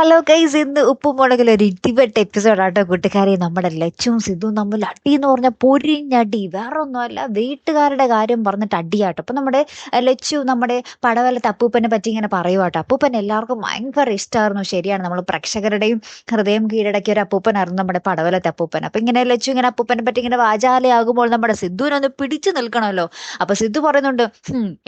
Hello guys ഇന്ന് ഉപ്പും മുളകിൽ ഒരു ഇടിവെട്ട് എപ്പിസോഡാട്ടോ കൂട്ടുകാരെ. നമ്മുടെ ലച്ചും സിദ്ധുവും തമ്മിൽ അടി എന്ന് പറഞ്ഞാൽ പൊരിഞ്ഞടി. വേറെ ഒന്നുമല്ല വീട്ടുകാരുടെ കാര്യം പറഞ്ഞിട്ട് അടിയാട്ടോ. അപ്പം നമ്മുടെ ലച്ചു നമ്മുടെ പടവലത്തെ അപ്പൂപ്പനെ പറ്റി ഇങ്ങനെ പറയുവാട്ടോ. അപ്പൂപ്പൻ എല്ലാവർക്കും ഭയങ്കര ഇഷ്ടമായിരുന്നു ശരിയാണ് നമ്മൾ പ്രേക്ഷകരുടെയും ഹൃദയം കീഴടക്കിയ ഒരു അപ്പൂപ്പനായിരുന്നു നമ്മുടെ പടവലത്തെ അപ്പൂപ്പൻ. അപ്പം ഇങ്ങനെ ലച്ചു ഇങ്ങനെ അപ്പൂപ്പനെ പറ്റി ഇങ്ങനെ വാചാലയാകുമ്പോൾ നമ്മുടെ സിദ്ധുവിനൊന്ന് പിടിച്ചു നിൽക്കണമല്ലോ. അപ്പം സിദ്ധു പറയുന്നുണ്ട്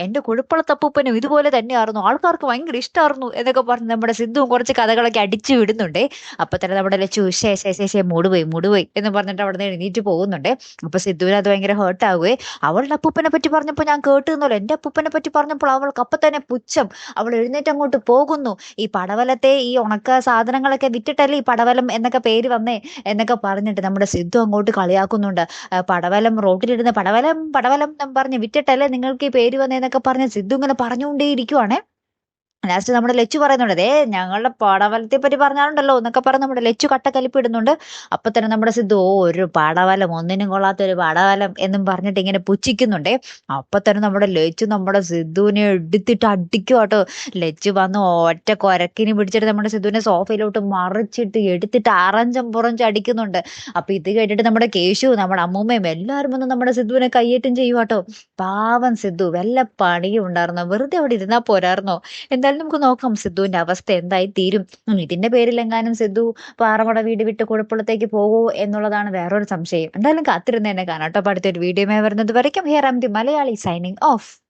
എന്റെ കുഴപ്പളത്തെ അപ്പൂപ്പനും ഇതുപോലെ തന്നെയായിരുന്നു. ആൾക്കാർക്ക് ഭയങ്കര ഇഷ്ടമായിരുന്നു എന്നൊക്കെ പറഞ്ഞ് നമ്മുടെ സിദ്ധുവും കുറച്ച് കഥകളൊക്കെ അടിച്ചു വിടുന്നുണ്ട്. അപ്പൊ തന്നെ നമ്മുടെ ലച്ചു ശേ ശേ ശേ ശേ മൂടുപോയി മൂടുപോയി എന്ന് പറഞ്ഞിട്ട് അവിടെ നിന്ന് എഴുന്നേറ്റ് പോകുന്നുണ്ട്. അപ്പൊ സിദ്ധുവിന് അത് ഭയങ്കര ഹേർട്ട് ആവുകയെ അവളുടെ അപ്പൂപ്പനെ പറ്റി പറഞ്ഞപ്പോൾ ഞാൻ കേട്ടുന്നല്ലോ എന്റെ അപ്പൂപ്പനെ പറ്റി പറഞ്ഞപ്പോൾ അവൾക്ക് അപ്പൊ തന്നെ പുച്ഛം. അവൾ എഴുന്നേറ്റ് അങ്ങോട്ട് പോകുന്നു. ഈ പടവലത്തെ ഈ ഉണക്ക സാധനങ്ങളൊക്കെ വിറ്റിട്ടല്ലേ ഈ പടവലം എന്നൊക്കെ പേര് വന്നേ എന്നൊക്കെ പറഞ്ഞിട്ട് നമ്മുടെ സിദ്ധു അങ്ങോട്ട് കളിയാക്കുന്നുണ്ട്. പടവലം റോട്ടിലിരുന്ന് പടവലം പടവലം പറഞ്ഞ് വിറ്റിട്ടല്ലേ നിങ്ങൾക്ക് ഈ പേര് വന്നേ എന്നൊക്കെ പറഞ്ഞ് സിദ്ധു ഇങ്ങനെ പറഞ്ഞുകൊണ്ടേ ഇരിക്കുവാണേ ലാസ്റ്റ് നമ്മുടെ ലച്ചു പറയുന്നുണ്ട് ദേ ഞങ്ങളുടെ പാടവലത്തെ പറ്റി പറഞ്ഞാലുണ്ടല്ലോ എന്നൊക്കെ പറഞ്ഞ് നമ്മുടെ ലച്ചു കട്ടക്കലിപ്പ് ഇടുന്നുണ്ട് അപ്പൊ തന്നെ നമ്മുടെ സിദ്ധു ഓ ഒരു പടവലം ഒന്നിനും കൊള്ളാത്ത ഒരു പടവലം എന്നും പറഞ്ഞിട്ട് ഇങ്ങനെ പുച്ഛിക്കുന്നുണ്ടേ. അപ്പൊ തന്നെ നമ്മുടെ ലച്ചു നമ്മുടെ സിദ്ധുവിനെ എടുത്തിട്ട് അടിക്കും കേട്ടോ. ലച്ചു വന്ന് ഒറ്റ കൊരക്കിന് പിടിച്ചിട്ട് നമ്മുടെ സിദ്ധുവിനെ സോഫയിലോട്ട് മറിച്ചിട്ട് എടുത്തിട്ട് അറഞ്ചം പുറഞ്ച് അടിക്കുന്നുണ്ട്. അപ്പൊ ഇത് കേട്ടിട്ട് നമ്മുടെ കേശു നമ്മുടെ അമ്മൂമ്മയും എല്ലാവരും വന്ന് നമ്മുടെ സിദ്ധുവിനെ കയ്യേറ്റം ചെയ്യും കേട്ടോ. പാവം സിദ്ധു വല്ല പണിയും ഉണ്ടായിരുന്നോ? വെറുതെ അവിടെ ഇരുന്നാ പോരായിരുന്നോ? എന്തായാലും നമുക്ക് നോക്കാം. സിദ്ധുവിന്റെ അവസ്ഥ എന്തായി തീരും. ഇതിന്റെ പേരിൽ എങ്ങാനും സിദ്ധു പാറമട വീട് വിട്ട് കുഴപ്പുളത്തേക്ക് പോകുമോ എന്നുള്ളതാണ് വേറൊരു സംശയം. എന്തായാലും കാത്തിരുന്ന് കാണാം കേട്ടോ. അടുത്തൊരു വീഡിയോ വരുന്നത് വരയ്ക്കും. Here am the Malayali signing off.